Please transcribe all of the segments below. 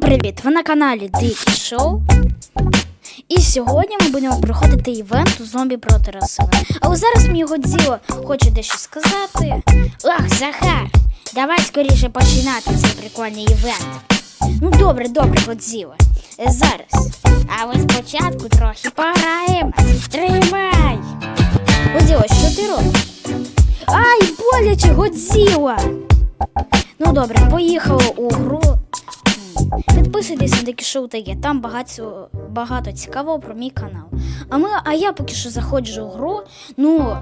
привіт! Ви на каналі Дикі Шоу. І сьогодні ми будемо проходити івент у зомбі проти рослин. Але зараз мій Годзіло хоче дещо сказати. Ах, Захар, давай скоріше починати цей прикольний івент. Ну добре, добре, Годзіло. Е, Зараз. Але спочатку трохи пограємо. Тримай! Годзіло, що ти робиш? Ай, боляче, Годзіла! Ну добре, поїхали у гру. Підписуйтесь на Дикі Шоу ТГ, там багато, багато цікавого про мій канал. А, ми, а я поки що заходжу у гру. Ну,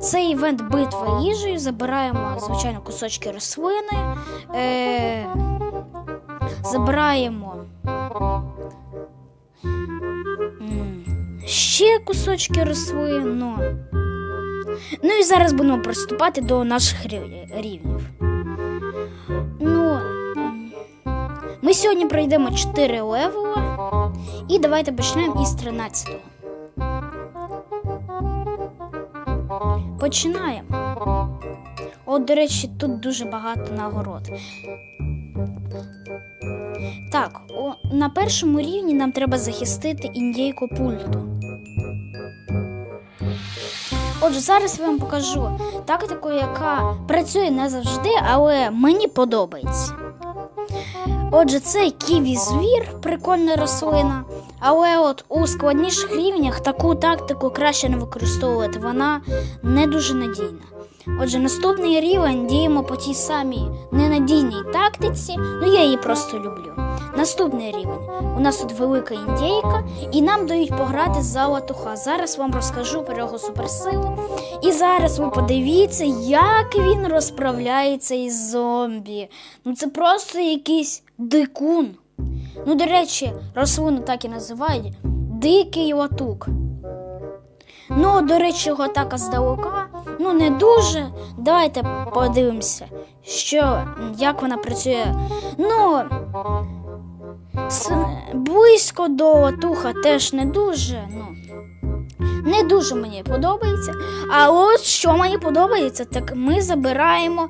це івент битва їжею. Забираємо, звичайно, кусочки рослини. Е, забираємо. Ще кусочки рослин. Ну. ну і зараз будемо приступати до наших рівнів. Ми сьогодні пройдемо 4 левела. І давайте почнемо із 13-го. Починаємо. От, до речі, тут дуже багато нагород. Так, о, на першому рівні нам треба захистити індійку пульту. Отже, зараз я вам покажу тактику, яка працює не завжди, але мені подобається. Отже, цей ківі звір, прикольна рослина. Але от у складніших рівнях таку тактику краще не використовувати, вона не дуже надійна. Отже, наступний рівень діємо по тій самій ненадійній тактиці, ну я її просто люблю. Наступний рівень. У нас тут велика індійка, і нам дають пограти за латуха. Зараз вам розкажу про його суперсилу. І зараз ви подивіться, як він розправляється із зомбі. Ну це просто якийсь дикун. Ну, до речі, рослину так і називають дикий латук. Ну, до речі, його атака здалека, ну не дуже. Давайте подивимося, що, як вона працює. Ну, близько до латуха теж не дуже. Ну, не дуже мені подобається. А от що мені подобається, так ми забираємо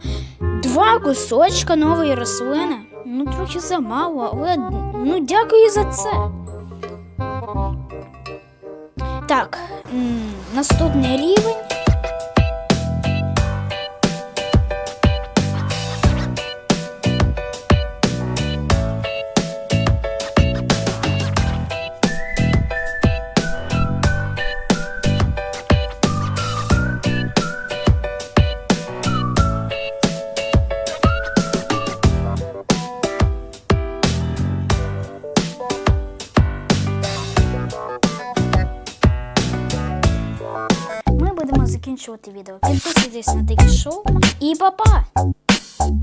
два кусочка нової рослини. Ну, трохи замало, але ну дякую за це. Так, наступний рівень. Будемо закінчувати відео. Підписуйтесь на такі шоу і па-па!